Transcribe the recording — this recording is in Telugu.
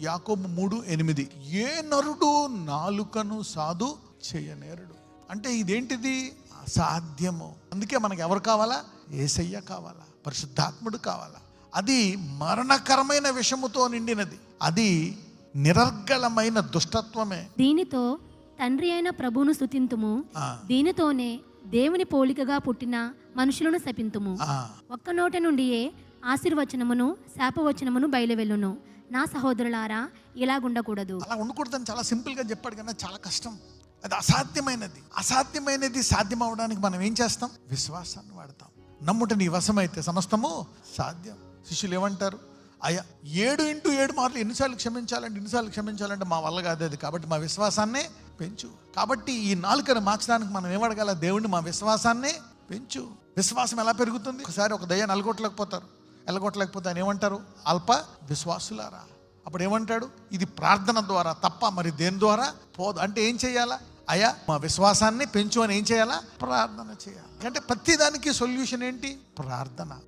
యాకోబు మూడు ఎనిమిది. ఏ నరుడు నాలుకను సాధు చేయనేరుడు. అంటే ఇదేంటిది? అసాధ్యము. అందుకే మనకి ఎవరు కావాలా? ఏసయ్య కావాలా? పరిశుద్ధాత్ముడు కావాలా? అది మరణకరమైన విషముతో నిండినది. అది నిరర్గళమైన దుష్టత్వమే. దీనితో తండ్రి అయిన ప్రభువును స్తుతింతుము. ఆ, దీనితోనే దేవుని పోలికగా పుట్టిన మనుషులను శపింతుము. ఒక్క నోట నుండియే ఆశీర్వచనమును శాపవచనమును బయలువెళ్ళును. నా సహోదరులారా ఇలాగుండకూడదు. అలా ఉండకూడదని చాలా సింపుల్గా చెప్పాడు కన్నా చాలా కష్టం. అది అసాధ్యమైనది. అసాధ్యమైనది సాధ్యం అవడానికి మనం ఏం చేస్తాం? విశ్వాసాన్ని వాడతాం. నమ్ముట నీ వశమైతే సమస్తము సాధ్యం. శిష్యులు ఏమంటారు? అయ్యా ఏడు ఇంటూ ఏడు మార్లు ఎన్నిసార్లు క్షమించాలంటే ఎన్నిసార్లు క్షమించాలంటే మా వల్ల కాదు అది. కాబట్టి మా విశ్వాసాన్నే పెంచు. కాబట్టి ఈ నాలుకను మార్చడానికి మనం ఏమడగాల దేవుడిని మా విశ్వాసాన్నే పెంచు. విశ్వాసం ఎలా పెరుగుతుంది? ఒకసారి ఒక దయ నలగొట్టలేకపోతారు ఎలగొట్టలేకపోతే ఆయన ఏమంటారు? అల్ప విశ్వాసులారా. అప్పుడు ఏమంటాడు ఇది ప్రార్థన ద్వారా తప్ప మరి దేని ద్వారా? పోదు. అంటే ఏం చేయాలా? అయ్యా మా విశ్వాసాన్ని పెంచు అని ఏం చేయాలా? ప్రార్థన చేయాలి. అంటే ప్రతిదానికి సొల్యూషన్ ఏంటి? ప్రార్థన.